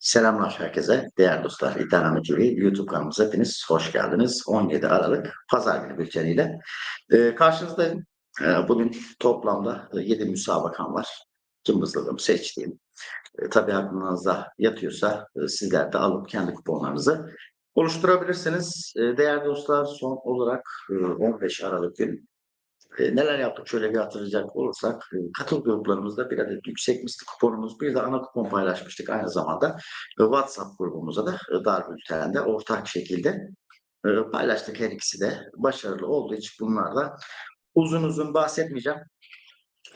Selamlar herkese. Değerli dostlar, İddianame TV YouTube kanalımıza hepiniz hoş geldiniz. 17 Aralık Pazar günü bülteniyle ee, karşınızdayım. Ee, bugün toplamda 7 müsabakam var. Cımbızladığım, seçtiğim. Ee, tabii aklınızda yatıyorsa e, sizler de alıp kendi kuponlarınızı oluşturabilirsiniz. Ee, değerli dostlar son olarak e, 15 Aralık günü e, neler yaptık şöyle bir hatırlayacak olursak e, katıl gruplarımızda bir adet yüksek misli kuponumuz bir de ana kupon paylaşmıştık aynı zamanda e, WhatsApp grubumuza da e, dar bültende ortak şekilde paylaştık her ikisi de başarılı olduğu için bunlarda uzun uzun bahsetmeyeceğim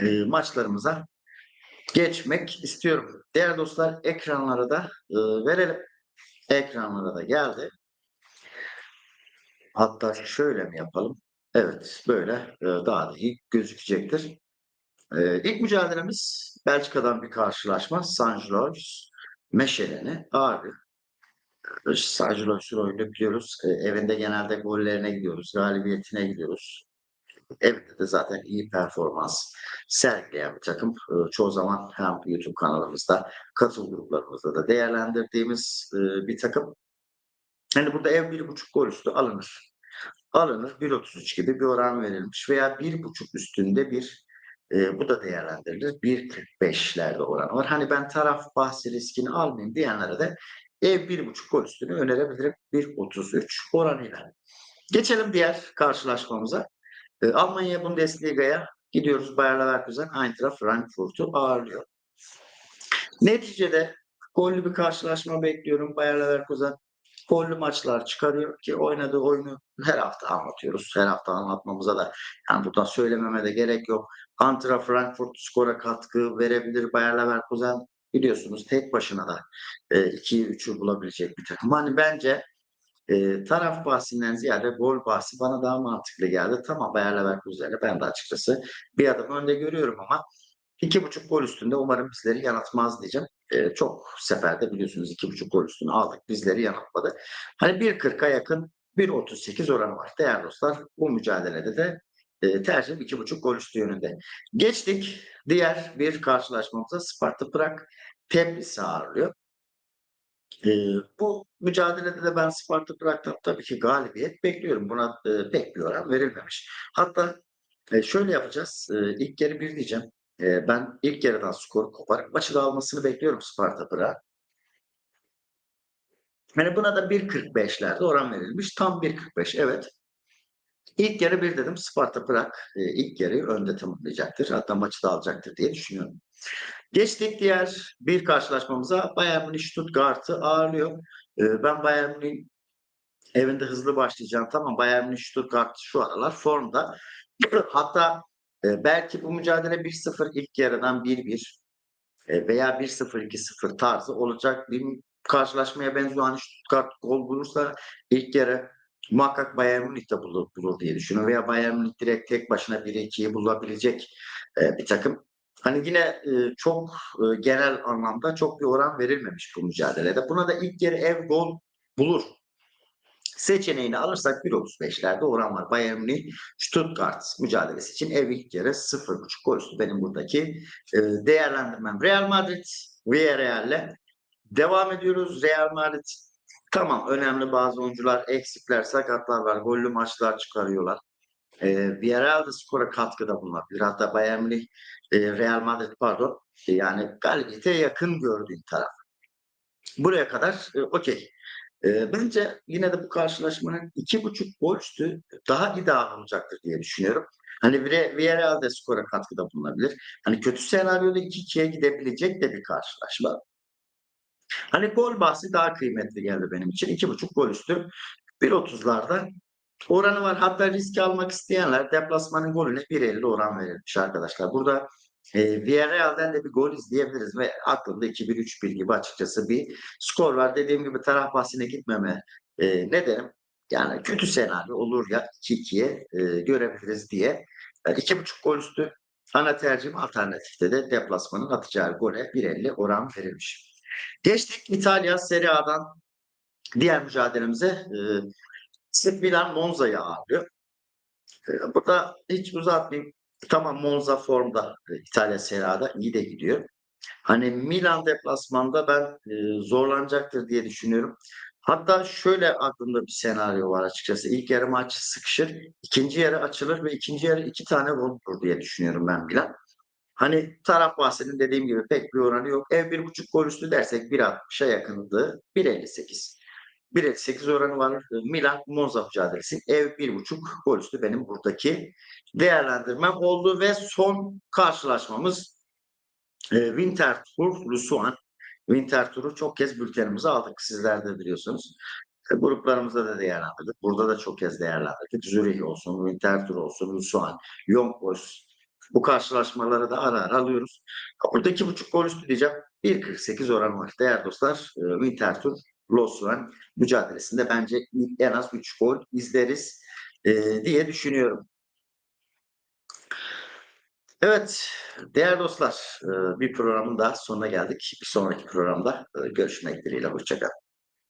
E, maçlarımıza geçmek istiyorum. Değerli dostlar ekranlara da verelim. Ekranlara da geldi. Hatta şöyle mi yapalım? Evet, böyle e, daha da iyi gözükecektir. E, ilk mücadelemiz Belçika'dan bir karşılaşma. Sanjlois Meşelen'i ağırdı. Sanjlois'un oyunu biliyoruz. E, evinde genelde gollerine gidiyoruz, galibiyetine gidiyoruz. Evde de zaten iyi performans sergileyen bir takım. E, çoğu zaman hem YouTube kanalımızda, katıl gruplarımızda da değerlendirdiğimiz bir takım. Hani burada ev bir buçuk gol üstü alınır alınır 1.33 gibi bir oran verilmiş veya 1.5 üstünde bir e, bu da değerlendirilir. 1.45'lerde oran var. Hani ben taraf bahsi riskini almayayım diyenlere de ev 1.5 gol üstünü önerebilirim 1.33 oranıyla. Geçelim diğer karşılaşmamıza. E, Almanya Bundesliga'ya gidiyoruz. Bayer Leverkusen Eintracht Frankfurt'u ağırlıyor. Neticede gollü bir karşılaşma bekliyorum. Bayer Leverkusen gollü maçlar çıkarıyor ki oynadığı oyunu her hafta anlatıyoruz. Her hafta anlatmamıza da yani buradan söylememe de gerek yok. Antra Frankfurt skora katkı verebilir. Bayer Leverkusen biliyorsunuz tek başına da e, 2'yi 3'ü bulabilecek bir takım. Hani bence e, taraf bahsinden ziyade gol bahsi bana daha mantıklı geldi. Tamam Bayer Leverkusen'le ben de açıkçası bir adım önde görüyorum ama iki buçuk gol üstünde umarım bizleri yanıltmaz diyeceğim. E, çok seferde biliyorsunuz iki buçuk gol üstünü aldık. Bizleri yanıltmadı. Hani 1.40'a yakın 1.38 oranı var. Değerli dostlar bu mücadelede de e, tercih iki buçuk gol üstü yönünde. Geçtik diğer bir karşılaşmamıza Sparta Prag Tebris'i ağırlıyor. E, bu mücadelede de ben Sparta Prag'dan tabii ki galibiyet bekliyorum. Buna e, pek bir oran verilmemiş. Hatta e, şöyle yapacağız. E, ilk yarı bir diyeceğim. E, ben ilk yarıdan skor koparıp maçı da almasını bekliyorum Sparta Prag. Yani buna da 1.45'lerde oran verilmiş. Tam 1.45 evet. İlk yarı bir dedim Sparta Prag e, ilk yarıyı önde tamamlayacaktır. Hatta maçı da alacaktır diye düşünüyorum. Geçtik diğer bir karşılaşmamıza. Bayern Münih Stuttgart'ı ağırlıyor. E, ben Bayern Münih evinde hızlı başlayacağım. Tamam Bayern Münih Stuttgart şu aralar formda. Hatta e, belki bu mücadele 1-0 ilk yarıdan 1-1 e, veya 1-0-2-0 tarzı olacak bir karşılaşmaya benziyor. Hani Stuttgart gol bulursa ilk yarı muhakkak Bayern Münih de bulur, bulur diye düşünüyorum. Veya Bayern Münih direkt tek başına 1-2'yi bulabilecek e, bir takım. Hani yine e, çok e, genel anlamda çok bir oran verilmemiş bu mücadelede. Buna da ilk yarı ev gol bulur seçeneğini alırsak 1.35'lerde oran var. Bayern Münih Stuttgart mücadelesi için ev ilk yarı 0.5 gol üstü benim buradaki e, değerlendirmem. Real Madrid Villarreal'le devam ediyoruz. Real Madrid tamam önemli bazı oyuncular eksikler, sakatlar var. Gollü maçlar çıkarıyorlar. E, Villarreal da skora katkıda bulunabilir. Hatta Bayern Münih e, Real Madrid pardon yani galibiyete yakın gördüğüm taraf. Buraya kadar e, okey. E, bence yine de bu karşılaşmanın iki buçuk gol üstü daha ideal olacaktır diye düşünüyorum. Hani Villarreal de skora katkıda bulunabilir. Hani kötü senaryoda 2-2'ye gidebilecek de bir karşılaşma. Hani gol bahsi daha kıymetli geldi benim için. İki buçuk gol üstü 1.30'larda oranı var. Hatta risk almak isteyenler deplasmanın golüne 1.50 oran verilmiş arkadaşlar. Burada e, Villarreal'den de bir gol izleyebiliriz ve aklımda 2-1-3-1 gibi açıkçası bir skor var. Dediğim gibi taraf bahsine gitmeme e, ne derim? Yani kötü senaryo olur ya 2-2'ye e, görebiliriz diye. Yani 2.5 gol üstü ana tercihim alternatifte de deplasmanın atacağı gole 1.50 oran verilmiş. Geçtik İtalya Serie A'dan diğer mücadelemize e, Milan Monza'yı ağırlıyor. E, burada hiç uzatmayayım. Tamam Monza formda İtalya Serie A'da iyi de gidiyor. Hani Milan deplasmanda ben e, zorlanacaktır diye düşünüyorum. Hatta şöyle aklımda bir senaryo var açıkçası. İlk yarı maç sıkışır, ikinci yarı açılır ve ikinci yarı iki tane gol bulur diye düşünüyorum ben Milan. Hani taraf bahsinin dediğim gibi pek bir oranı yok. Ev bir buçuk gol üstü dersek 1.60'a yakındı. 1.58. 1.58 oranı var. Milan Monza mücadelesi. Ev bir buçuk gol üstü benim buradaki değerlendirmem oldu ve son karşılaşmamız e, Winter Tour Lusuan. Winter Tour'u çok kez bültenimize aldık. Sizler de biliyorsunuz. E, gruplarımızda da değerlendirdik. Burada da çok kez değerlendirdik. Zürih olsun, Winter Tour olsun, Lusuan, Young Boys. Bu karşılaşmaları da ara ara alıyoruz. Burada iki buçuk gol üstü diyeceğim. 1.48 oran var. Değerli dostlar, e, Winter Tour Losuan mücadelesinde bence en az 3 gol izleriz e, diye düşünüyorum. Evet, değerli dostlar, e, bir programın daha sonuna geldik. Bir sonraki programda e, görüşmek dileğiyle. Hoşçakalın.